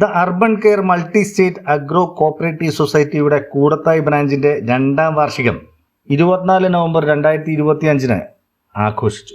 The urban care multi state agro cooperative സൊസൈറ്റിയുടെ കൂടത്തായി ബ്രാഞ്ചിന്റെ രണ്ടാം വാർഷികം ഇരുപത്തിനാല് നവംബർ രണ്ടായിരത്തി ഇരുപത്തി അഞ്ചിന് ആഘോഷിച്ചു.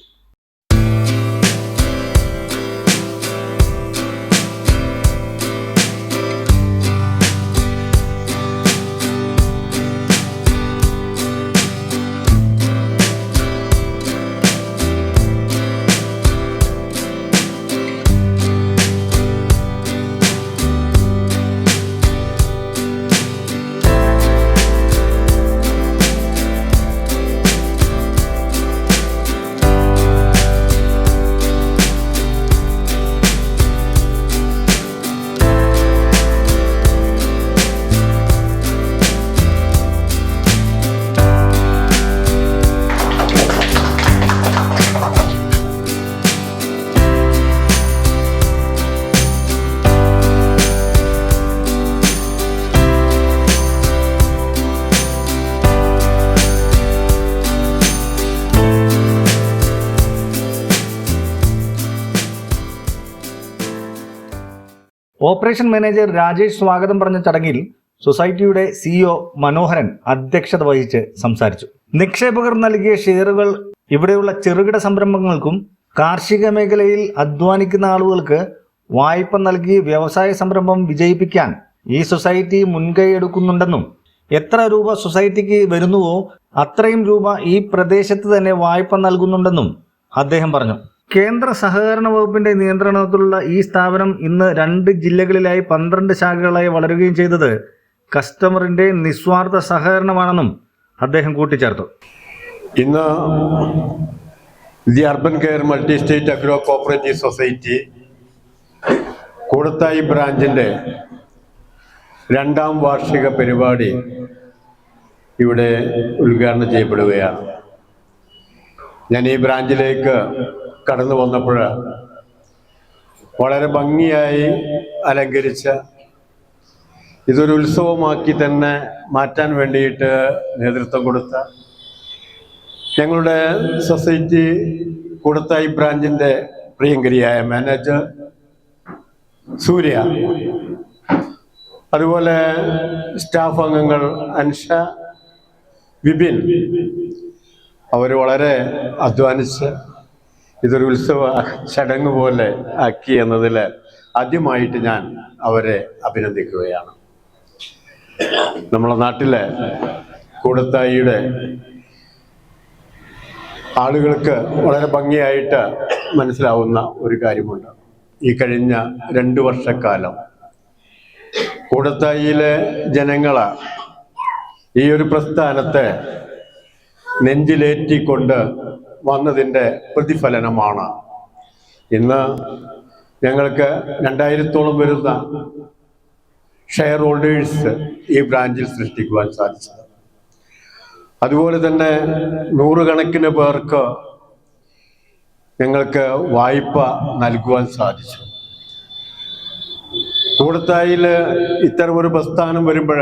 ഓപ്പറേഷൻ മാനേജർ രാജേഷ് സ്വാഗതം പറഞ്ഞ ചടങ്ങിൽ സൊസൈറ്റിയുടെ സിഇഒ മനോഹരൻ അധ്യക്ഷത വഹിച്ച് സംസാരിച്ചു. നിക്ഷേപകർ നൽകിയ ഷെയറുകൾ ഇവിടെയുള്ള ചെറുകിട സംരംഭങ്ങൾക്കും കാർഷിക മേഖലയിൽ അധ്വാനിക്കുന്ന ആളുകൾക്ക് വായ്പ നൽകി വ്യവസായ സംരംഭം വിജയിപ്പിക്കാൻ ഈ സൊസൈറ്റി മുൻകൈ എടുക്കുന്നുണ്ടെന്നും എത്ര രൂപ സൊസൈറ്റിക്ക് വരുന്നുവോ അത്രയും രൂപ ഈ പ്രദേശത്ത് തന്നെ വായ്പ നൽകുന്നുണ്ടെന്നും അദ്ദേഹം പറഞ്ഞു. കേന്ദ്ര സഹകരണ വകുപ്പിന്റെ നിയന്ത്രണത്തിലുള്ള ഈ സ്ഥാപനം ഇന്ന് രണ്ട് ജില്ലകളിലായി പന്ത്രണ്ട് ശാഖകളായി വളരുകയും ചെയ്തത് കസ്റ്റമറിന്റെ നിസ്വാർത്ഥ സഹകരണമാണെന്നും അദ്ദേഹം കൂട്ടിച്ചേർത്തു. ഇന്ന് the urban care multi state agro cooperative society Koodathai ബ്രാഞ്ചിന്റെ രണ്ടാം വാർഷിക പരിപാടി ഇവിടെ ഉദ്ഘാടനം ചെയ്യപ്പെടുകയാണ്. ഞാൻ ഈ ബ്രാഞ്ചിലേക്ക് കടന്നു വന്നപ്പോൾ വളരെ ഭംഗിയായി അലങ്കരിച്ച ഇതൊരു ഉത്സവമാക്കി തന്നെ മാറ്റാൻ വേണ്ടിയിട്ട് നേതൃത്വം കൊടുത്ത ഞങ്ങളുടെ സൊസൈറ്റി കൂടത്തായി ബ്രാഞ്ചിന്റെ പ്രിയങ്കരിയായ മാനേജർ സൂര്യ. അതുപോലെ സ്റ്റാഫ് അംഗങ്ങൾ അൻഷ വിപിൻ. അവർ വളരെ അധ്വാനിച്ച് ഇതൊരു ഉത്സവ ചടങ്ങ് പോലെ ആക്കി എന്നതിൽ ആദ്യമായിട്ട് ഞാൻ അവരെ അഭിനന്ദിക്കുകയാണ്. നമ്മളെ നാട്ടിലെ കൂടത്തായിയുടെ ആളുകൾക്ക് വളരെ ഭംഗിയായിട്ട് മനസ്സിലാവുന്ന ഒരു കാര്യമുണ്ട്. ഈ കഴിഞ്ഞ രണ്ടു വർഷക്കാലം കൂടത്തായിയിലെ ജനങ്ങൾ ഈ ഒരു പ്രസ്ഥാനത്തെ നെഞ്ചിലേറ്റിക്കൊണ്ട് വന്നതിന്റെ പ്രതിഫലനമാണ്. ഇന്ന് ഞങ്ങൾക്ക് രണ്ടായിരത്തോളം വരുന്ന ഷെയർ ഹോൾഡേഴ്സ് ഈ ബ്രാഞ്ചിൽ സൃഷ്ടിക്കുവാൻ സാധിച്ചത്. അതുപോലെ തന്നെ നൂറുകണക്കിന് പേർക്ക് ഞങ്ങൾക്ക് വായ്പ നൽകുവാൻ സാധിച്ചു. കൂടത്തായിൽ ഇത്തരം ഒരു പ്രസ്ഥാനം വരുമ്പോൾ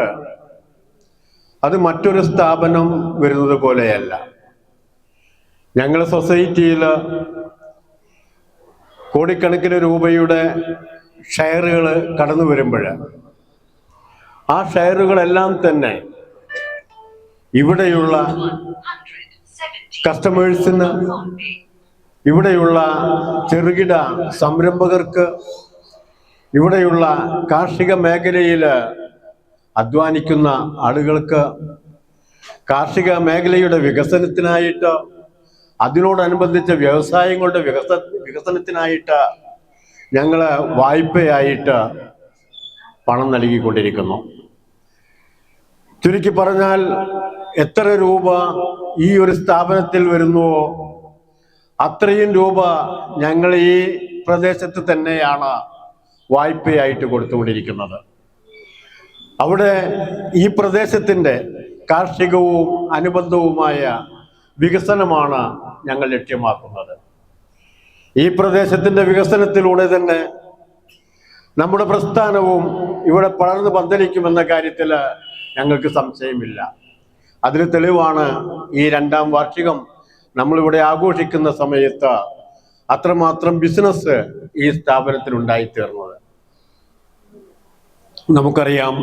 അത് മറ്റൊരു സ്ഥാപനം വരുന്നത് പോലെയല്ല. ഞങ്ങൾ സൊസൈറ്റിയിൽ കോടിക്കണക്കിന് രൂപയുടെ ഷെയറുകൾ കടന്നു വരുമ്പോൾ ആ ഷെയറുകളെല്ലാം തന്നെ ഇവിടെയുള്ള കസ്റ്റമേഴ്സിന് ഇവിടെയുള്ള ചെറുകിട സംരംഭകർക്ക് ഇവിടെയുള്ള കാർഷിക മേഖലയിൽ അധ്വാനിക്കുന്ന ആളുകൾക്ക് കാർഷിക മേഖലയുടെ വികസനത്തിനായിട്ട് അതിനോടനുബന്ധിച്ച വ്യവസായങ്ങളുടെ വികസ വികസനത്തിനായിട്ട് ഞങ്ങൾ വായ്പയായിട്ട് പണം നൽകിക്കൊണ്ടിരിക്കുന്നു. ചുരുക്കി പറഞ്ഞാൽ എത്ര രൂപ ഈ ഒരു സ്ഥാപനത്തിൽ വരുന്നുവോ അത്രയും രൂപ ഞങ്ങൾ ഈ പ്രദേശത്ത് തന്നെയാണ് വായ്പയായിട്ട് കൊടുത്തുകൊണ്ടിരിക്കുന്നത്. അവിടെ ഈ പ്രദേശത്തിന്റെ കാർഷികവും അനുബന്ധവുമായ വികസനമാണ് ഞങ്ങൾ ലക്ഷ്യമാക്കുന്നത്. ഈ പ്രദേശത്തിന്റെ വികസനത്തിലൂടെ തന്നെ നമ്മുടെ പ്രസ്ഥാനവും ഇവിടെ പടർന്ന് പന്തലിക്കുമെന്ന കാര്യത്തിൽ ഞങ്ങൾക്ക് സംശയമില്ല. അതിന് തെളിവാണ് ഈ രണ്ടാം വാർഷികം നമ്മളിവിടെ ആഘോഷിക്കുന്ന സമയത്ത് അത്രമാത്രം ബിസിനസ് ഈ സ്ഥാപനത്തിൽ ഉണ്ടായിത്തീർന്നത്. നമുക്കറിയാം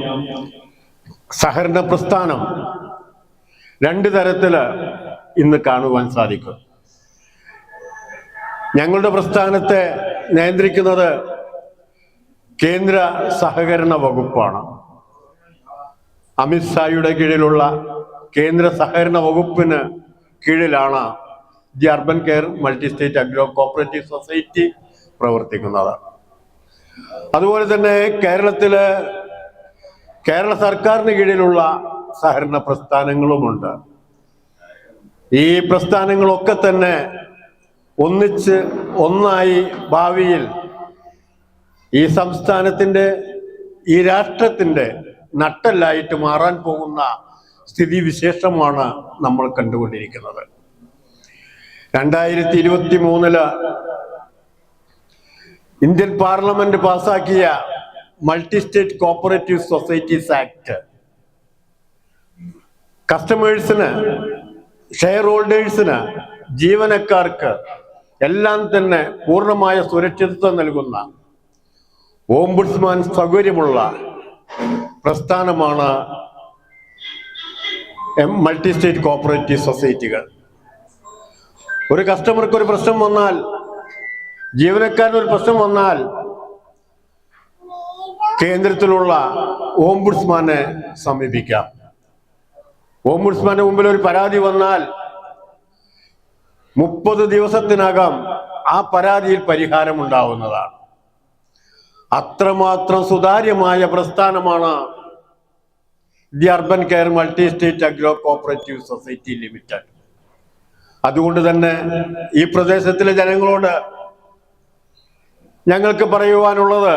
സഹകരണ പ്രസ്ഥാനം രണ്ട് തരത്തിൽ ഇന്ന് കാണുവാൻ സാധിക്കും. ഞങ്ങളുടെ പ്രസ്ഥാനത്തെ നിയന്ത്രിക്കുന്നത് കേന്ദ്ര സഹകരണ വകുപ്പാണ്. അമിത്ഷായുടെ കീഴിലുള്ള കേന്ദ്ര സഹകരണ വകുപ്പിന് കീഴിലാണ് the urban care multi state agro cooperative society പ്രവർത്തിക്കുന്നത്. അതുപോലെ തന്നെ കേരളത്തിൽ കേരള സർക്കാരിന് കീഴിലുള്ള സഹകരണ പ്രസ്ഥാനങ്ങളുമുണ്ട്. ഈ പ്രസ്ഥാനങ്ങളൊക്കെ തന്നെ ഒന്നിച്ച് ഒന്നായി ഭാവിയിൽ ഈ സംസ്ഥാനത്തിന്റെ ഈ രാഷ്ട്രത്തിന്റെ നട്ടല്ലായിട്ട് മാറാൻ പോകുന്ന സ്ഥിതിവിശേഷമാണ് നമ്മൾ കണ്ടുകൊണ്ടിരിക്കുന്നത്. രണ്ടായിരത്തി ഇരുപത്തി മൂന്നിൽ ഇന്ത്യൻ പാർലമെന്റ് പാസാക്കിയ multi state cooperative societies act. കസ്റ്റമേഴ്സിന് ഷെയർ ഹോൾഡേഴ്സിന് ജീവനക്കാർക്ക് എല്ലാം തന്നെ പൂർണമായ സുരക്ഷിതത്വം നൽകുന്ന ഓംബുഡ്സ്മാൻ സൗകര്യമുള്ള പ്രസ്ഥാനമാണ് എം മൾട്ടി സ്റ്റേറ്റ് കോപ്പറേറ്റീവ് സൊസൈറ്റികൾ. ഒരു കസ്റ്റമർക്ക് ഒരു പ്രശ്നം വന്നാൽ ജീവനക്കാരന് ഒരു പ്രശ്നം വന്നാൽ കേന്ദ്രത്തിലുള്ള ഓംബുഡ്സ്മാനെ സമീപിക്കാം. ഓംബുഡ്സ്മാന്റെ മുമ്പിൽ ഒരു പരാതി വന്നാൽ മുപ്പത് ദിവസത്തിനകം ആ പരാതിയിൽ പരിഹാരം ഉണ്ടാവുന്നതാണ് അത്രമാത്രം സുതാര്യമായ പ്രസ്ഥാനമാണ് the urban care multi state agro cooperative society limited. അതുകൊണ്ട് തന്നെ ഈ പ്രദേശത്തിലെ ജനങ്ങളോട് ഞങ്ങൾക്ക് പറയുവാനുള്ളത്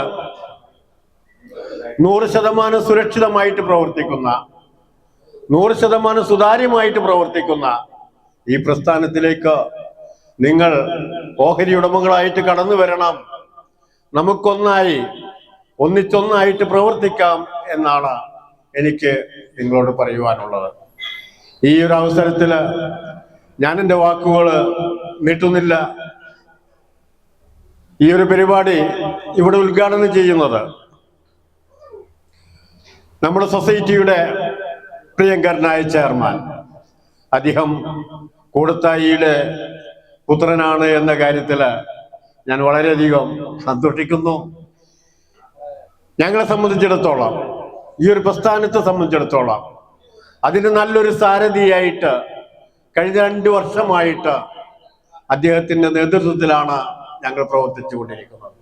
നൂറ് ശതമാനം സുരക്ഷിതമായിട്ട് പ്രവർത്തിക്കുന്ന നൂറ് ശതമാനം സുതാര്യമായിട്ട് പ്രവർത്തിക്കുന്ന ഈ പ്രസ്ഥാനത്തിലേക്ക് നിങ്ങൾ ഓഹരി ഉടമകളായിട്ട് കടന്നു വരണം. നമുക്കൊന്നായി ഒന്നിച്ചൊന്നായിട്ട് പ്രവർത്തിക്കാം എന്നാണ് എനിക്ക് നിങ്ങളോട് പറയുവാനുള്ളത്. ഈ ഒരു അവസരത്തിൽ ഞാൻ എന്റെ വാക്കുകൾ നീട്ടുന്നില്ല. ഈ ഒരു പരിപാടി ഇവിടെ ഉദ്ഘാടനം ചെയ്യുന്നത് നമ്മുടെ സൊസൈറ്റിയുടെ പ്രിയങ്കരനായ ചെയർമാൻ. അദ്ദേഹം കൂടത്തായിയുടെ പുത്രനാണ് എന്ന കാര്യത്തിൽ ഞാൻ വളരെയധികം സന്തോഷിക്കുന്നു. ഞങ്ങളെ സംബന്ധിച്ചിടത്തോളം ഈ ഒരു പ്രസ്ഥാനത്തെ സംബന്ധിച്ചിടത്തോളം അതിന് നല്ലൊരു സാരഥിയായിട്ട് കഴിഞ്ഞ രണ്ട് വർഷമായിട്ട് അദ്ദേഹത്തിന്റെ നേതൃത്വത്തിലാണ് ഞങ്ങൾ പ്രവർത്തിച്ചു കൊണ്ടിരിക്കുന്നത്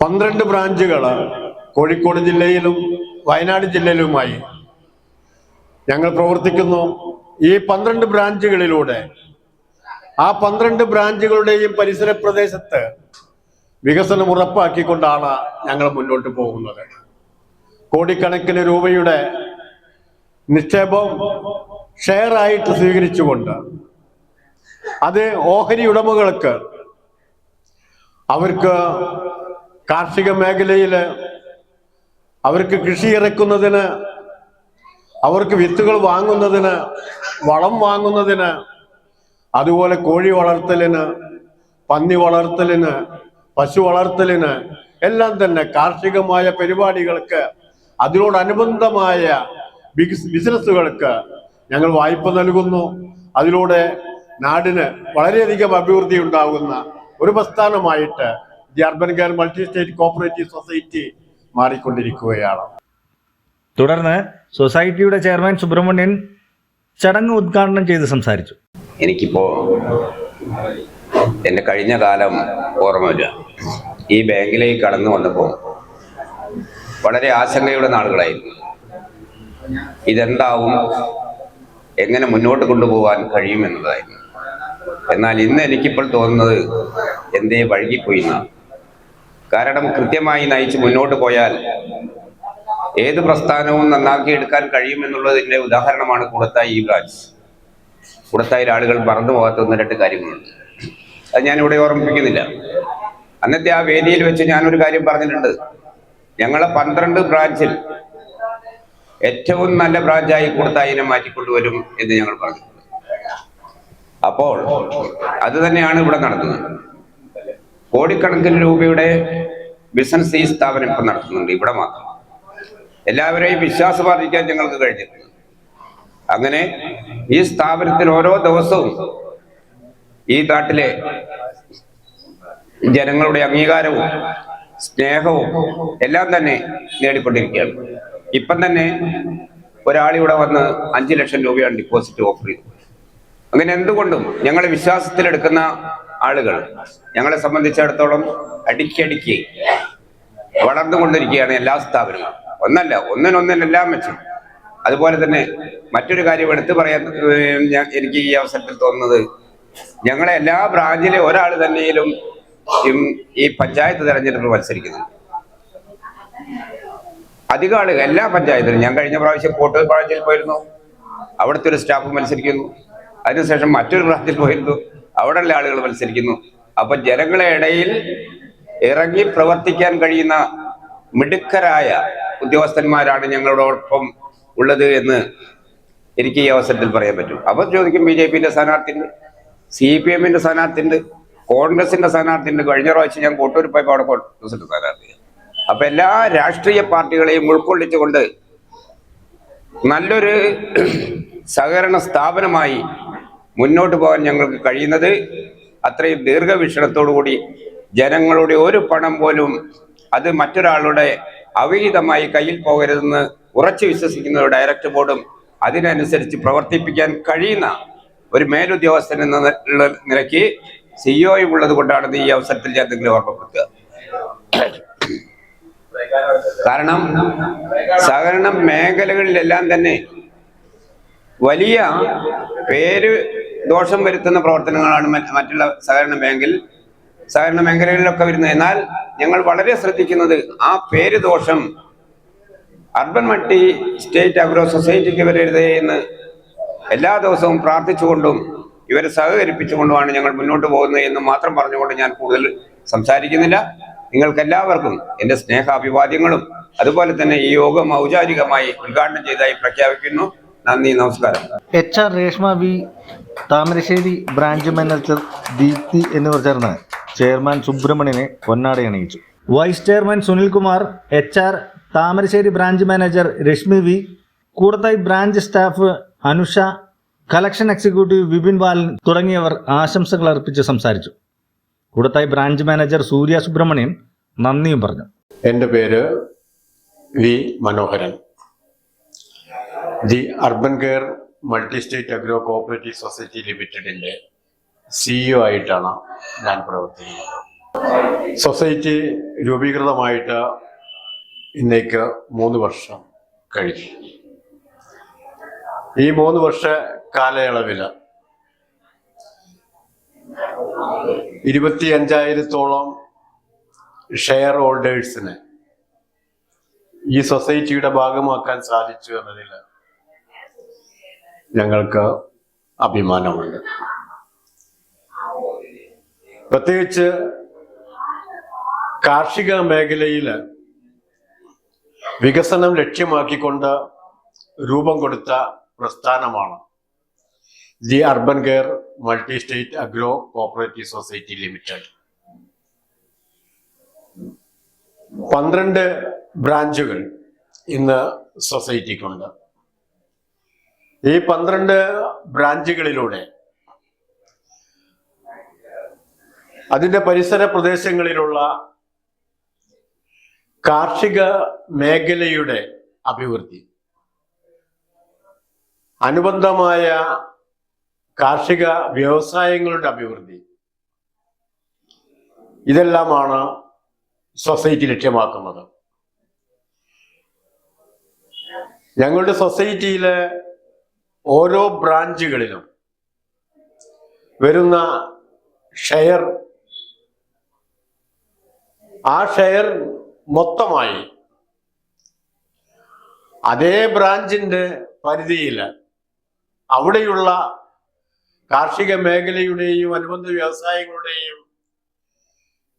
പന്ത്രണ്ട് ബ്രാഞ്ചുകൾ കോഴിക്കോട് ജില്ലയിലും വയനാട് ജില്ലയിലുമായി ഞങ്ങൾ പ്രവർത്തിക്കുന്നു ഈ പന്ത്രണ്ട് ബ്രാഞ്ചുകളിലൂടെ. ആ പന്ത്രണ്ട് ബ്രാഞ്ചുകളുടെയും പരിസര പ്രദേശത്ത് വികസനം ഉറപ്പാക്കിക്കൊണ്ടാണ് ഞങ്ങൾ മുന്നോട്ട് പോകുന്നത്. കോടിക്കണക്കിന് രൂപയുടെ നിക്ഷേപം ഷെയർ ആയിട്ട് സ്വീകരിച്ചുകൊണ്ട് അത് ഓഹരി ഉടമകൾക്ക് അവർക്ക് കാർഷിക മേഖലയിൽ അവർക്ക് കൃഷി ഇറക്കുന്നതിന് അവർക്ക് വിത്തുകൾ വാങ്ങുന്നതിന് വളം വാങ്ങുന്നതിന് അതുപോലെ കോഴി വളർത്തലിന് പന്നി വളർത്തലിന് പശു വളർത്തലിന് എല്ലാം തന്നെ കാർഷികമായ പരിപാടികൾക്ക് അതിനോടനുബന്ധമായ ബിസ് ബിസിനസ്സുകൾക്ക് ഞങ്ങൾ വായ്പ നൽകുന്നു. അതിലൂടെ നാടിന് വളരെയധികം അഭിവൃദ്ധി ഉണ്ടാകുന്ന ഒരു പ്രസ്ഥാനമായിട്ട് the urban care multi state cooperative society മാറിക്കൊണ്ടിരിക്കുകയാണ്. തുടർന്ന് സൊസൈറ്റിയുടെ ചെയർമാൻ സുബ്രഹ്മണ്യൻ ചടങ്ങ് ഉദ്ഘാടനം ചെയ്ത് സംസാരിച്ചു. എനിക്കിപ്പോൾ എന്റെ കഴിഞ്ഞ കാലം ഓർമ്മയില്ല ഈ ബാങ്കിലേക്ക് കടന്നു വന്നപ്പോൾ വളരെ ആശങ്കയുടെ നാളുകളായിരുന്നു. ഇതെന്താവും? എങ്ങനെ മുന്നോട്ട് കൊണ്ടുപോകാൻ കഴിയുമെന്നതായിരുന്നു എന്നാൽ ഇന്ന് എനിക്കിപ്പോൾ തോന്നുന്നത് എന്തേ വഴുകിപ്പോയി എന്നാണ് കാരണം കൃത്യമായി നയിച്ച് മുന്നോട്ട് പോയാൽ ഏത് പ്രസ്ഥാനവും നന്നാക്കി എടുക്കാൻ കഴിയുമെന്നുള്ളതിന്റെ ഉദാഹരണമാണ് കൂടത്തായി ഈ ബ്രാഞ്ച്. കൂടത്തായിൽ ആളുകൾ മറന്നു പോകാത്ത ഒന്ന് രണ്ട് കാര്യങ്ങളുണ്ട്. അത് ഞാൻ ഇവിടെ ഓർമ്മിപ്പിക്കുന്നില്ല. അന്നത്തെ ആ വേദിയിൽ വെച്ച് ഞാനൊരു കാര്യം പറഞ്ഞിട്ടുണ്ട്. ഞങ്ങളെ പന്ത്രണ്ട് ബ്രാഞ്ചിൽ ഏറ്റവും നല്ല ബ്രാഞ്ചായി കൂടത്തായിനെ മാറ്റിക്കൊണ്ടുവരും എന്ന് ഞങ്ങൾ പറഞ്ഞിട്ടുണ്ട്. അപ്പോൾ അത് തന്നെയാണ് ഇവിടെ നടന്നത് കോടിക്കണക്കിന് രൂപയുടെ ബിസിനസ് ഈ സ്ഥാപനം ഇപ്പം നടത്തുന്നുണ്ട്. ഇവിടെ മാത്രം. എല്ലാവരെയും വിശ്വാസം ആർജിക്കാൻ ഞങ്ങൾക്ക് കഴിഞ്ഞിട്ടുണ്ട്. അങ്ങനെ ഈ സ്ഥാപനത്തിൽ ഓരോ ദിവസവും ഈ നാട്ടിലെ ജനങ്ങളുടെ അംഗീകാരവും സ്നേഹവും എല്ലാം തന്നെ നേടിക്കൊണ്ടിരിക്കുകയാണ്. ഇപ്പം തന്നെ ഒരാളിവിടെ വന്ന് അഞ്ചു ലക്ഷം രൂപയാണ് ഡിപ്പോസിറ്റ് ഓഫർ ചെയ്തത്. അങ്ങനെ എന്തുകൊണ്ടും ഞങ്ങളെ വിശ്വാസത്തിലെടുക്കുന്ന ആളുകൾ ഞങ്ങളെ സംബന്ധിച്ചിടത്തോളം അടിക്കടിക്ക് വളർന്നുകൊണ്ടിരിക്കുകയാണ് എല്ലാ സ്ഥാപനങ്ങളും. ഒന്നല്ല ഒന്നിനൊന്നിനെല്ലാം മെച്ചം അതുപോലെ തന്നെ മറ്റൊരു കാര്യം എടുത്തു പറയാൻ എനിക്ക് ഈ അവസരത്തിൽ തോന്നുന്നത് ഞങ്ങളെ എല്ലാ ബ്രാഞ്ചിലെ ഒരാൾ തന്നെയും ഈ- പഞ്ചായത്ത് തെരഞ്ഞെടുപ്പിൽ മത്സരിക്കുന്നു. അധികം ആളുകൾ എല്ലാ പഞ്ചായത്തിലും. ഞാൻ കഴിഞ്ഞ പ്രാവശ്യം കോട്ടൂർ ബ്രാഞ്ചിൽ പോയിരുന്നു. അവിടുത്തെ ഒരു സ്റ്റാഫ് മത്സരിക്കുന്നു. അതിനുശേഷം മറ്റൊരു ബ്രാഞ്ചിൽ പോയിരുന്നു. അവിടെയുള്ള ആളുകൾ മത്സരിക്കുന്നു. അപ്പൊ ജനങ്ങളെ ഇടയിൽ ഇറങ്ങി പ്രവർത്തിക്കാൻ കഴിയുന്ന മിടുക്കരായ ഉദ്യോഗസ്ഥന്മാരാണ് ഞങ്ങളോടൊപ്പം ഉള്ളത് എന്ന് എനിക്ക് ഈ അവസരത്തിൽ പറയാൻ പറ്റും. അവർ ചോദിക്കും ബി ജെ പിന്റെ സ്ഥാനാർത്ഥിയുണ്ട് സി പി എമ്മിന്റെ സ്ഥാനാർത്ഥിയുണ്ട് കോൺഗ്രസിന്റെ സ്ഥാനാർത്ഥിയുണ്ട് കഴിഞ്ഞ പ്രാവശ്യം ഞാൻ കോട്ടൂർ അവിടെ കോൺഗ്രസിന്റെ സ്ഥാനാർത്ഥിയാണ്. അപ്പൊ എല്ലാ രാഷ്ട്രീയ പാർട്ടികളെയും ഉൾക്കൊള്ളിച്ചുകൊണ്ട് നല്ലൊരു സഹകരണ സ്ഥാപനമായി മുന്നോട്ട് പോകാൻ ഞങ്ങൾക്ക് കഴിയുന്നത് അത്രയും ദീർഘവീക്ഷണത്തോടു കൂടി ജനങ്ങളുടെ ഒരു പണം പോലും അത് മറ്റൊരാളുടെ അവിഹിതമായി കയ്യിൽ പോകരുതെന്ന് ഉറച്ചു വിശ്വസിക്കുന്ന ഒരു ഡയറക്ടർ ബോർഡും അതിനനുസരിച്ച് പ്രവർത്തിപ്പിക്കാൻ കഴിയുന്ന ഒരു മേലുദ്യോഗസ്ഥൻ എന്ന നിലയ്ക്ക് സിഇഒയും ഉള്ളത് കൊണ്ടാണ് ഈ അവസരത്തിൽ ഞാൻ നിങ്ങളെ ഓർമ്മപ്പെടുത്തുക. കാരണം സഹകരണ മേഖലകളിലെല്ലാം തന്നെ വലിയ പേര് ദോഷം വരുത്തുന്ന പ്രവർത്തനങ്ങളാണ് മറ്റുള്ള സഹകരണ ബാങ്കിൽ സഹകരണ മേഖലകളിലൊക്കെ വരുന്നത്. എന്നാൽ ഞങ്ങൾ വളരെ ശ്രദ്ധിക്കുന്നത് ആ പേര് ദോഷം അർബൻ മട്ടി സ്റ്റേറ്റ് അഗ്രോ സൊസൈറ്റിക്ക് വരരുതേ എന്ന് എല്ലാ ദിവസവും പ്രാർത്ഥിച്ചുകൊണ്ടും ഇവരെ സഹകരിപ്പിച്ചുകൊണ്ടുമാണ് ഞങ്ങൾ മുന്നോട്ട് പോകുന്നത് എന്ന് മാത്രം പറഞ്ഞുകൊണ്ട് ഞാൻ കൂടുതൽ സംസാരിക്കുന്നില്ല. നിങ്ങൾക്കെല്ലാവർക്കും എന്റെ സ്നേഹാഭിവാദ്യങ്ങളും അതുപോലെ തന്നെ ഈ യോഗം ഔചാരികമായി ഉദ്ഘാടനം ചെയ്തതായി പ്രഖ്യാപിക്കുന്നു. നന്ദി നമസ്കാരം. H R Reshma V Thamarassery branch manager Deepthi എന്നിവർ ചേർന്ന് ചെയർമാൻ സുബ്രഹ്മണ്യനെ പൊന്നാടി അണിയിച്ചു. Vice chairman Sunil Kumar H R Thamarassery branch manager Reshmi V Koodathai branch staff Anusha collection executive Vipin Balan തുടങ്ങിയവർ ആശംസകൾ അർപ്പിച്ച് സംസാരിച്ചു. കൂടത്തായി ബ്രാഞ്ച് മാനേജർ സൂര്യ സുബ്രഹ്മണ്യൻ നന്ദിയും പറഞ്ഞു. എന്റെ പേര് V Manoharan. The urban care multi state agro cooperative society ലിമിറ്റഡിന്റെ CEO ആയിട്ടാണ് ഞാൻ പ്രവർത്തിക്കുന്നത്. സൊസൈറ്റി രൂപീകൃതമായിട്ട് ഇന്നേക്ക് മൂന്ന് വർഷം കഴിഞ്ഞു. ഈ മൂന്ന് വർഷ കാലയളവിൽ ഇരുപത്തി അഞ്ചായിരത്തോളം ഷെയർ ഹോൾഡേഴ്സിനെ ഈ സൊസൈറ്റിയുടെ ഭാഗമാക്കാൻ സാധിച്ചു എന്നതിൽ ഞങ്ങൾക്ക് അഭിമാനമുണ്ട്. പ്രത്യേകിച്ച് കാർഷിക മേഖലയിൽ വികസനം ലക്ഷ്യമാക്കിക്കൊണ്ട് രൂപം കൊടുത്ത പ്രസ്ഥാനമാണ് the urban care multi state agro cooperative society limited. പന്ത്രണ്ട് ബ്രാഞ്ചുകൾ ഇന്ന് സൊസൈറ്റിക്കുണ്ട്. ഈ പന്ത്രണ്ട് ബ്രാഞ്ചുകളിലൂടെ അതിന്റെ പരിസര പ്രദേശങ്ങളിലുള്ള കാർഷിക മേഖലയുടെ അഭിവൃദ്ധി അനുബന്ധമായ കാർഷിക വ്യവസായങ്ങളുടെ അഭിവൃദ്ധി ഇതെല്ലാമാണ് സൊസൈറ്റി ലക്ഷ്യമാക്കുന്നത്. ഞങ്ങളുടെ സൊസൈറ്റിയിലെ ഓരോ ബ്രാഞ്ചുകളിലും വരുന്ന ഷെയർ ആ ഷെയർ മൊത്തമായി അതേ ബ്രാഞ്ചിന്റെ പരിധിയിൽ അവിടെയുള്ള കാർഷിക മേഖലയുടെയും അനുബന്ധ വ്യവസായങ്ങളുടെയും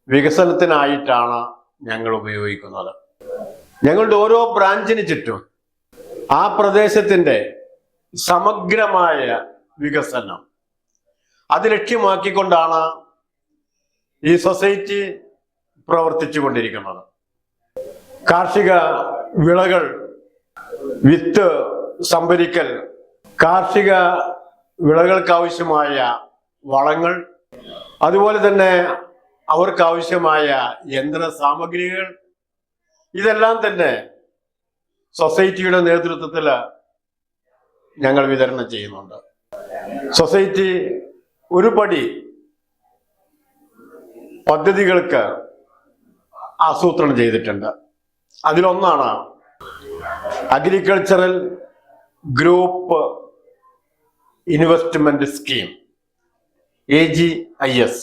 വികസനത്തിനായിട്ടാണ് ഞങ്ങൾ ഉപയോഗിക്കുന്നത്. ഞങ്ങളുടെ ഓരോ ബ്രാഞ്ചിന് ചുറ്റും ആ പ്രദേശത്തിന്റെ സമഗ്രമായ വികസനം. അത് ലക്ഷ്യമാക്കിക്കൊണ്ടാണ് ഈ സൊസൈറ്റി പ്രവർത്തിച്ചു കൊണ്ടിരിക്കുന്നത് കാർഷിക വിളകൾ വിത്ത് സംഭരിക്കൽ കാർഷിക വിളകൾക്കാവശ്യമായ വളങ്ങൾ അതുപോലെ തന്നെ അവർക്കാവശ്യമായ യന്ത്ര സാമഗ്രികൾ ഇതെല്ലാം തന്നെ സൊസൈറ്റിയുടെ നേതൃത്വത്തിൽ ഞങ്ങൾ വിതരണം ചെയ്യുന്നുണ്ട്. സൊസൈറ്റി ഒരു പടി പദ്ധതികൾക്ക് ആസൂത്രണം ചെയ്തിട്ടുണ്ട്. അതിലൊന്നാണ് agricultural group investment scheme A G I S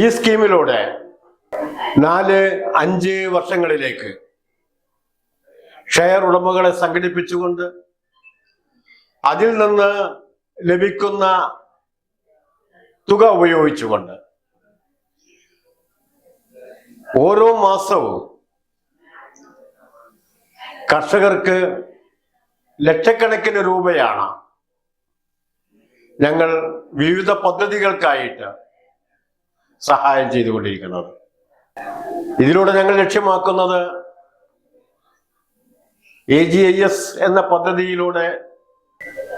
ഈ സ്കീമിലൂടെ നാല് അഞ്ച് വർഷങ്ങളിലേക്ക് ഷെയർ ഉടമകളെ സംഘടിപ്പിച്ചുകൊണ്ട് അതിൽ നിന്ന് ലഭിക്കുന്ന തുക ഉപയോഗിച്ചുകൊണ്ട് ഓരോ മാസവും കർഷകർക്ക് ലക്ഷക്കണക്കിന് രൂപയാണ് ഞങ്ങൾ വിവിധ പദ്ധതികൾക്കായിട്ട് സഹായം ചെയ്തുകൊണ്ടിരിക്കുന്നത്. ഇതിലൂടെ ഞങ്ങൾ ലക്ഷ്യമാക്കുന്നത് എ ജി ഐ എസ് എന്ന പദ്ധതിയിലൂടെ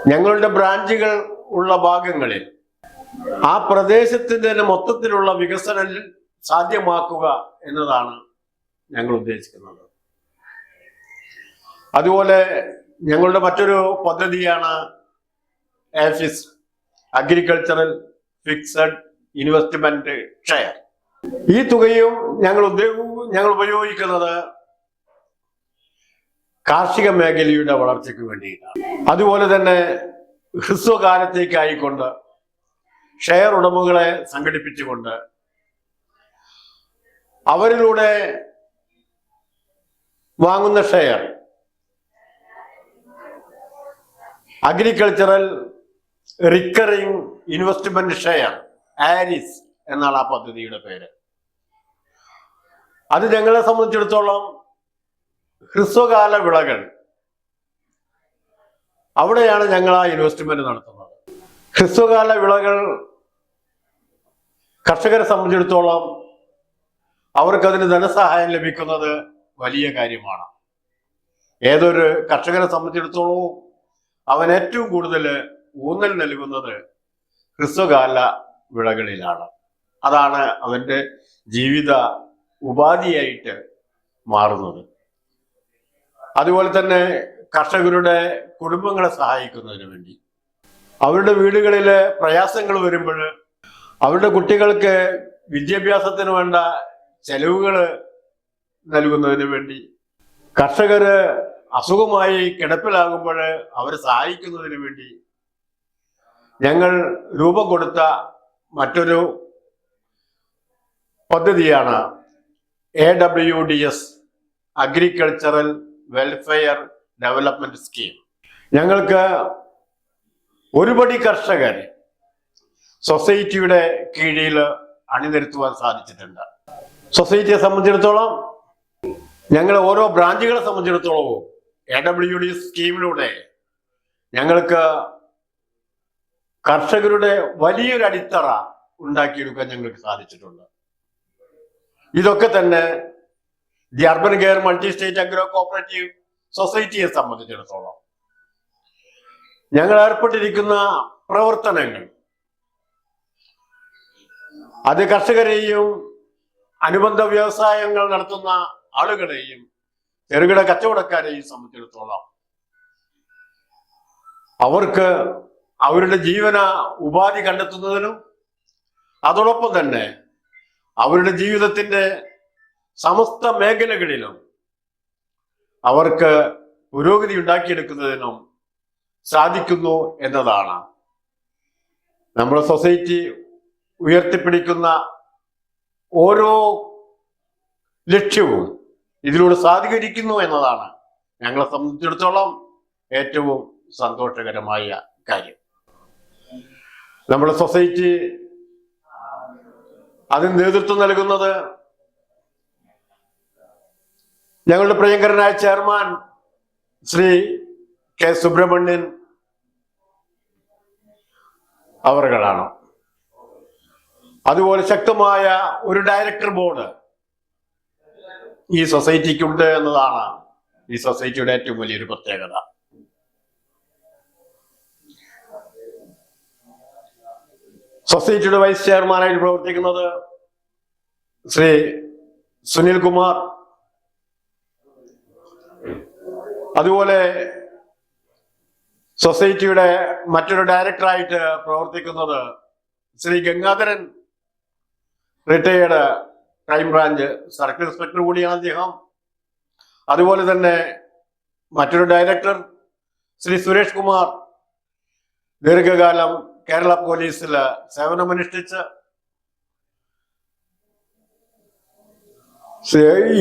ഞങ്ങളുടെ ബ്രാഞ്ചുകൾ ഉള്ള ഭാഗങ്ങളിൽ ആ പ്രദേശത്തിന്റെ തന്നെ മൊത്തത്തിലുള്ള വികസനം സാധ്യമാക്കുക എന്നതാണ് ഞങ്ങൾ ഉദ്ദേശിക്കുന്നത്. അതുപോലെ ഞങ്ങളുടെ മറ്റൊരു പദ്ധതിയാണ് AFIS agricultural fixed investment share ഈ തുകയും ഞങ്ങൾ ഞങ്ങൾ ഉപയോഗിക്കുന്നത് കാർഷിക മേഖലയുടെ വളർച്ചയ്ക്ക് വേണ്ടിയിട്ടാണ്. അതുപോലെ തന്നെ ഹ്രസ്വകാലത്തേക്കായിക്കൊണ്ട് ഷെയർ ഉടമകളെ സംഘടിപ്പിച്ചുകൊണ്ട് അവരിലൂടെ വാങ്ങുന്ന share agricultural recurring investment share ARIS എന്നാണ് ആ പദ്ധതിയുടെ പേര്. അത് ഞങ്ങളെ സംബന്ധിച്ചിടത്തോളം ഹ്രസ്വകാല വിളകൾ. അവിടെയാണ് ഞങ്ങൾ ആ ഇൻവെസ്റ്റ്മെന്റ് നടത്തുന്നത്. ഹ്രസ്വകാല വിളകൾ കർഷകരെ സംബന്ധിച്ചിടത്തോളം അവർക്ക് അതിന് ധനസഹായം ലഭിക്കുന്നത് വലിയ കാര്യമാണ്. ഏതൊരു കർഷകരെ സംബന്ധിച്ചിടത്തോളവും അവൻ ഏറ്റവും കൂടുതൽ ഊന്നൽ നൽകുന്നത് ഹ്രസ്വകാല വിളകളിലാണ്. അതാണ് അവന്റെ ജീവിത ഉപാധിയായിട്ട് മാറുന്നത്. അതുപോലെ തന്നെ കർഷകരുടെ കുടുംബങ്ങളെ സഹായിക്കുന്നതിന് വേണ്ടി. അവരുടെ വീടുകളിൽ പ്രയാസങ്ങൾ വരുമ്പോൾ അവരുടെ കുട്ടികൾക്ക് വിദ്യാഭ്യാസത്തിന് വേണ്ട ചെലവുകൾ നൽകുന്നതിന് വേണ്ടി കർഷകര് അസുഖമായി കിടപ്പിലാകുമ്പോൾ അവരെ സഹായിക്കുന്നതിന് വേണ്ടി ഞങ്ങൾ രൂപം കൊടുത്ത മറ്റൊരു പദ്ധതിയാണ് A W D S agricultural welfare development scheme. ഞങ്ങൾക്ക് ഒരുപടി കർഷകർ സൊസൈറ്റിയുടെ കീഴിൽ അണിനിരത്തുവാൻ സാധിച്ചിട്ടുണ്ട്. സൊസൈറ്റിയെ സംബന്ധിച്ചിടത്തോളം ഞങ്ങൾ ഓരോ ബ്രാഞ്ചുകളെ സംബന്ധിച്ചിടത്തോളവും എ ഡബ്ല്യു ഡി സ്കീമിലൂടെ ഞങ്ങൾക്ക് കർഷകരുടെ വലിയൊരു അടിത്തറ ഉണ്ടാക്കിയെടുക്കാൻ ഞങ്ങൾക്ക് സാധിച്ചിട്ടുണ്ട്. ഇതൊക്കെ തന്നെ the urban care multi state agro cooperative സൊസൈറ്റിയെ സംബന്ധിച്ചിടത്തോളം ഞങ്ങൾ ഏർപ്പെട്ടിരിക്കുന്ന പ്രവർത്തനങ്ങൾ അത് കർഷകരെയും അനുബന്ധ വ്യവസായങ്ങൾ നടത്തുന്ന ആളുകളെയും ചെറുകിട കച്ചവടക്കാരെയും സംബന്ധിച്ചിടത്തോളം അവർക്ക് അവരുടെ ജീവന ഉപാധി കണ്ടെത്തുന്നതിനും അതോടൊപ്പം തന്നെ അവരുടെ ജീവിതത്തിന്റെ സമസ്ത മേഖലകളിലും അവർക്ക് പുരോഗതി ഉണ്ടാക്കിയെടുക്കുന്നതിനും സാധിക്കുന്നു എന്നതാണ്. നമ്മുടെ സൊസൈറ്റി ഉയർത്തിപ്പിടിക്കുന്ന ഓരോ ലക്ഷ്യവും ഇതിലൂടെ സാധീകരിക്കുന്നു എന്നതാണ് ഞങ്ങളെ സംബന്ധിച്ചിടത്തോളം ഏറ്റവും സന്തോഷകരമായ കാര്യം. നമ്മുടെ സൊസൈറ്റി അതിന് നേതൃത്വം നൽകുന്നത് ഞങ്ങളുടെ പ്രിയങ്കരനായ ചെയർമാൻ ശ്രീ കെ സുബ്രഹ്മണ്യൻ അവറുകളാണ്. അതുപോലെ ശക്തമായ ഒരു ഡയറക്ടർ ബോർഡ് ഈ സൊസൈറ്റിക്കുണ്ട് എന്നതാണ്. ഈ സൊസൈറ്റിയുടെ ഏറ്റവും വലിയൊരു പ്രത്യേകത. സൊസൈറ്റിയുടെ വൈസ് ചെയർമാനായിട്ട് പ്രവർത്തിക്കുന്നത് ശ്രീ സുനിൽ കുമാർ അതുപോലെ സൊസൈറ്റിയുടെ മറ്റൊരു ഡയറക്ടറായിട്ട് പ്രവർത്തിക്കുന്നത് Shri Gangadharan retired crime branch circle inspector കൂടിയാണ് അദ്ദേഹം. അതുപോലെ തന്നെ മറ്റൊരു ഡയറക്ടർ ശ്രീ സുരേഷ് കുമാർ ദീർഘകാലം കേരള പോലീസിൽ സേവനമനുഷ്ഠിച്ച്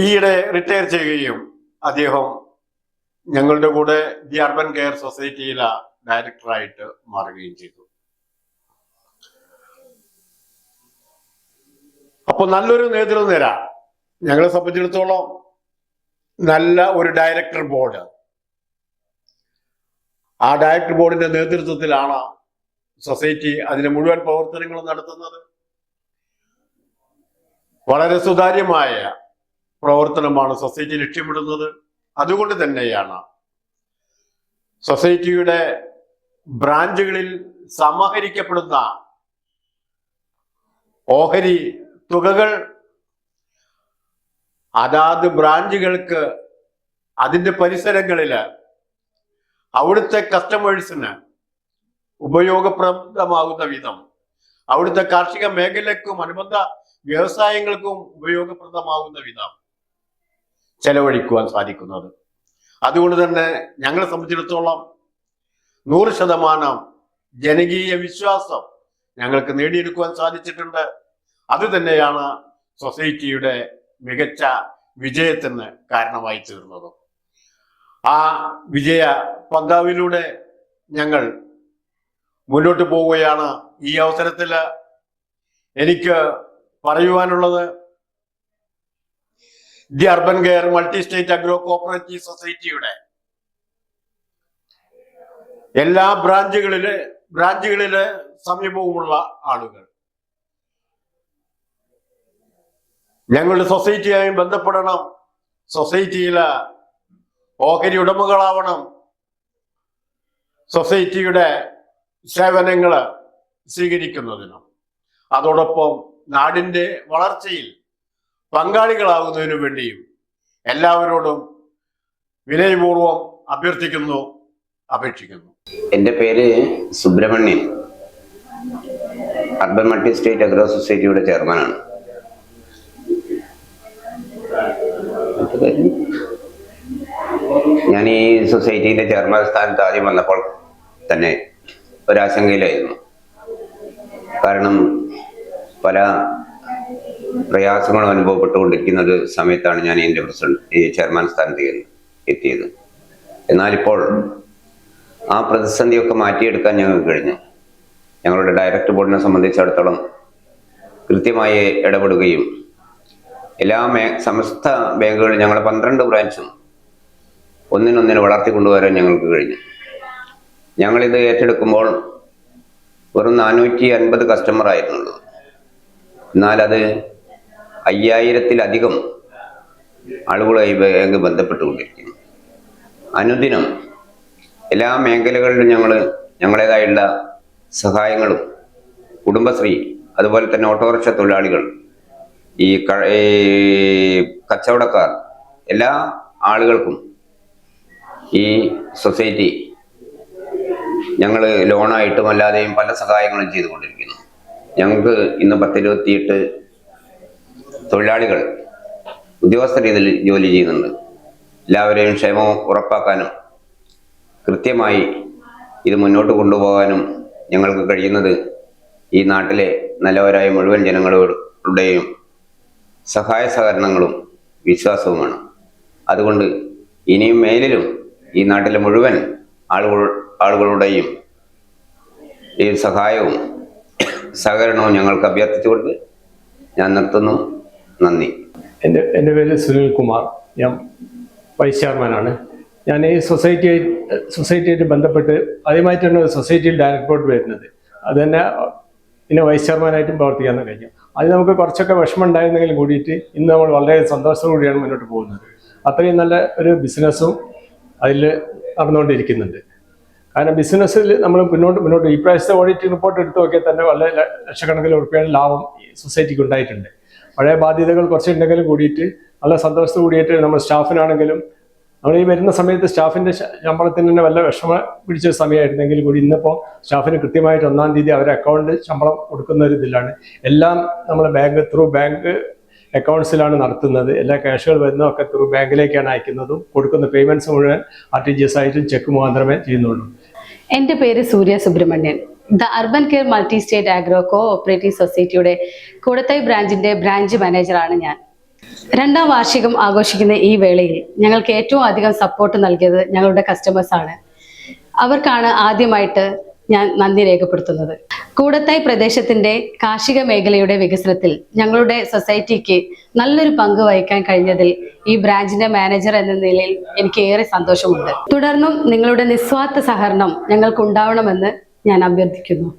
ഈയിടെ റിട്ടയർ ചെയ്യുകയും അദ്ദേഹം ഞങ്ങളുടെ കൂടെ ദി അർബൻ കെയർ സൊസൈറ്റിയിലെ ഡയറക്ടറായിട്ട് മാറുകയും ചെയ്തു. അപ്പൊ നല്ലൊരു നേതൃനിര ഞങ്ങളെ സംബന്ധിച്ചിടത്തോളം നല്ല ഒരു ഡയറക്ടർ ബോർഡ്. ആ ഡയറക്ടർ ബോർഡിന്റെ നേതൃത്വത്തിലാണ് സൊസൈറ്റി അതിന്റെ മുഴുവൻ പ്രവർത്തനങ്ങളും നടത്തുന്നത്. വളരെ സുതാര്യമായ പ്രവർത്തനമാണ് സൊസൈറ്റി ലക്ഷ്യമിടുന്നത്. അതുകൊണ്ട് തന്നെയാണ്. സൊസൈറ്റിയുടെ ബ്രാഞ്ചുകളിൽ സമാഹരിക്കപ്പെടുന്ന ഓഹരി തുകകൾ അതാത് ബ്രാഞ്ചുകൾക്ക് അതിന്റെ പരിസരങ്ങളിൽ അവിടുത്തെ കസ്റ്റമേഴ്സിന് ഉപയോഗപ്രദമാകുന്ന വിധം അവിടുത്തെ കാർഷിക മേഖലക്കും അനുബന്ധ വ്യവസായങ്ങൾക്കും ഉപയോഗപ്രദമാകുന്ന വിധം ചെലവഴിക്കുവാൻ സാധിക്കുന്നത്. അതുകൊണ്ട് തന്നെ ഞങ്ങളെ സംബന്ധിച്ചിടത്തോളം നൂറ് ശതമാനം ജനകീയ വിശ്വാസം ഞങ്ങൾക്ക് നേടിയെടുക്കുവാൻ സാധിച്ചിട്ടുണ്ട്. അത് തന്നെയാണ് സൊസൈറ്റിയുടെ മികച്ച വിജയത്തിന് കാരണമായി തീർന്നത്. ആ വിജയ പങ്കാവിലൂടെ ഞങ്ങൾ മുന്നോട്ട് പോവുകയാണ് ഈ അവസരത്തിൽ. എനിക്ക് പറയുവാനുള്ളത് the urban care multi state agro cooperative സൊസൈറ്റിയുടെ എല്ലാ ബ്രാഞ്ചുകളിലെ ബ്രാഞ്ചുകളിലെ സമീപവുമുള്ള ആളുകൾ. ഞങ്ങളുടെ സൊസൈറ്റിയായി ബന്ധപ്പെടണം. സൊസൈറ്റിയിലെ ഓഹരി ഉടമകളാവണം. സൊസൈറ്റിയുടെ സേവനങ്ങൾ സ്വീകരിക്കുന്നതിനും. അതോടൊപ്പം നാടിന്റെ വളർച്ചയിൽ പങ്കാളികളാകുന്നതിനു വേണ്ടിയും എല്ലാവരോടും വിനയപൂർവം അഭ്യർത്ഥിക്കുന്നു അപേക്ഷിക്കുന്നു. എന്റെ പേര് Subramanian. Urban multi state agro സൊസൈറ്റിയുടെ ചെയർമാനാണ്? ഞാൻ ഈ സൊസൈറ്റിയുടെ ചെയർമാൻ സ്ഥാനത്ത് ആദ്യം വന്നപ്പോൾ തന്നെ ഒരാശങ്കയിലായിരുന്നു. കാരണം പല പ്രയാസങ്ങളും ഒരു സമയത്താണ് ഞാൻ എന്റെ പ്രസിഡന്റ് ഈ ചെയർമാൻ സ്ഥാനത്ത് എത്തിയത്. എന്നാലിപ്പോൾ ആ പ്രതിസന്ധിയൊക്കെ മാറ്റിയെടുക്കാൻ ഞങ്ങൾക്ക് കഴിഞ്ഞു. ഞങ്ങളുടെ ഡയറക്ടർ ബോർഡിനെ സംബന്ധിച്ചിടത്തോളം കൃത്യമായി ഇടപെടുകയും എല്ലാ മേ സമസ്ത ബാങ്കുകളും ഞങ്ങളെ പന്ത്രണ്ട് ബ്രാഞ്ചും ഒന്നിനൊന്നിന് വളർത്തിക്കൊണ്ടുവരാൻ ഞങ്ങൾക്ക് കഴിഞ്ഞു. ഞങ്ങളിത് ഏറ്റെടുക്കുമ്പോൾ വെറും നാനൂറ്റി അൻപത് കസ്റ്റമർ ആയിരുന്നുള്ളൂ. എന്നാൽ അത് അയ്യായിരത്തിലധികം ആളുകളുമായി ബാങ്ക് ബന്ധപ്പെട്ടുകൊണ്ടിരിക്കുന്നു. അനുദിനം എല്ലാ മേഖലകളിലും ഞങ്ങൾ ഞങ്ങളുടേതായുള്ള സഹായങ്ങളും കുടുംബശ്രീ അതുപോലെ തന്നെ ഓട്ടോറിക്ഷ തൊഴിലാളികൾ ഈ കച്ചവടക്കാർ എല്ലാ ആളുകൾക്കും ഈ സൊസൈറ്റി ഞങ്ങൾ ലോണായിട്ടും അല്ലാതെയും പല സഹായങ്ങളും ചെയ്തുകൊണ്ടിരിക്കുന്നു. ഞങ്ങൾക്ക് ഇന്ന് പത്തിരുപത്തിയെട്ട് തൊഴിലാളികൾ ഉദ്യോഗസ്ഥ രീതിയിൽ ജോലി ചെയ്യുന്നുണ്ട്. എല്ലാവരെയും ക്ഷേമം ഉറപ്പാക്കാനും കൃത്യമായി ഇത് മുന്നോട്ട് കൊണ്ടുപോകാനും ഞങ്ങൾക്ക് കഴിയുന്നത് ഈ നാട്ടിലെ നല്ലവരായ മുഴുവൻ ജനങ്ങളുടെയും സഹായ സഹകരണങ്ങളും വിശ്വാസവുമാണ്. അതുകൊണ്ട് ഇനിയും മേലിലും ഈ നാട്ടിലെ മുഴുവൻ ആളുകൾ ആളുകളുടെയും ഈ സഹായവും സഹകരണവും ഞങ്ങൾക്ക് അഭ്യർത്ഥിച്ചുകൊണ്ട് ഞാൻ നിർത്തുന്നു. നന്ദി. എന്റെ എന്റെ പേര് സുനിൽ കുമാർ ഞാൻ വൈസ് ചെയർമാനാണ്. ഞാൻ ഈ സൊസൈറ്റി സൊസൈറ്റിയായിട്ട് ബന്ധപ്പെട്ട് ആദ്യമായിട്ടാണ് സൊസൈറ്റിയിൽ ഡയറക്ടർ ബോർഡ് വരുന്നത്. അത് തന്നെ പിന്നെ വൈസ് ചെയർമാനായിട്ടും പ്രവർത്തിക്കാൻ കഴിഞ്ഞു അത് നമുക്ക് കുറച്ചൊക്കെ വിഷമം ഉണ്ടായിരുന്നെങ്കിലും കൂടിയിട്ട് ഇന്ന് നമ്മൾ വളരെ സന്തോഷത്തോടുകൂടിയാണ് മുന്നോട്ട് പോകുന്നത്. അത്രയും നല്ല ഒരു ബിസിനസ്സും അതിൽ നടന്നുകൊണ്ടിരിക്കുന്നുണ്ട്. കാരണം ബിസിനസ്സിൽ നമ്മൾ മുന്നോട്ട് മുന്നോട്ട് ഈ പ്രാവശ്യത്തെ ഓഡിറ്റ് റിപ്പോർട്ട് എടുത്തു നോക്കിയാൽ തന്നെ വളരെ ലക്ഷക്കണക്കിന് ഉറപ്പിയാണ് ലാഭം സൊസൈറ്റിക്ക് ഉണ്ടായിട്ടുണ്ട്. പഴയ ബാധ്യതകൾ കുറച്ചുണ്ടെങ്കിലും കൂടിയിട്ട് നല്ല സന്തോഷത്തോട് കൂടിയിട്ട് നമ്മൾ സ്റ്റാഫിനാണെങ്കിലും നമ്മൾ ഈ വരുന്ന സമയത്ത് സ്റ്റാഫിന്റെ ശമ്പളത്തിന് തന്നെ വല്ല വിഷമ പിടിച്ച സമയമായിരുന്നെങ്കിൽ കൂടി ഇന്നിപ്പോൾ സ്റ്റാഫിന് കൃത്യമായിട്ട് ഒന്നാം തീയതി അവരെ അക്കൗണ്ട് ശമ്പളം കൊടുക്കുന്ന ഒരു ഇതിലാണ്. എല്ലാം നമ്മൾ ബാങ്ക് ത്രൂ ബാങ്ക് അക്കൗണ്ട്സിലാണ് നടത്തുന്നത്. എല്ലാ ക്യാഷുകൾ വരുന്നതൊക്കെ ത്രൂ ബാങ്കിലേക്കാണ് അയക്കുന്നതും കൊടുക്കുന്ന പേയ്മെന്റ്സ് മുഴുവൻ ആർ ടി ജി എസ് ആയിട്ടും ചെക്ക് മുഖാന്തരമേ ചെയ്യുന്നുള്ളൂ. എന്റെ പേര് Surya Subramanian. The urban care multi state agro co operative സൊസൈറ്റിയുടെ കൂടത്തായ് ബ്രാഞ്ചിന്റെ ബ്രാഞ്ച് മാനേജറാണ് ഞാൻ. രണ്ടാം വാർഷികം ആഘോഷിക്കുന്ന ഈ വേളയിൽ ഞങ്ങൾക്ക് ഏറ്റവും അധികം സപ്പോർട്ട് നൽകിയത് ഞങ്ങളുടെ കസ്റ്റമേഴ്സ് ആണ്. അവർക്കാണ് ആദ്യമായിട്ട് ഞാൻ നന്ദി രേഖപ്പെടുത്തുന്നത്. കൂടത്തായി പ്രദേശത്തിന്റെ കാർഷിക മേഖലയുടെ വികസനത്തിൽ ഞങ്ങളുടെ സൊസൈറ്റിക്ക് നല്ലൊരു പങ്ക് വഹിക്കാൻ കഴിഞ്ഞതിൽ ഈ ബ്രാഞ്ചിന്റെ മാനേജർ എന്ന നിലയിൽ എനിക്ക് ഏറെ സന്തോഷമുണ്ട്. തുടർന്നും നിങ്ങളുടെ നിസ്വാർത്ഥ സഹകരണം ഞങ്ങൾക്ക് ഉണ്ടാവണമെന്ന് ഞാൻ അഭ്യർത്ഥിക്കുന്നു.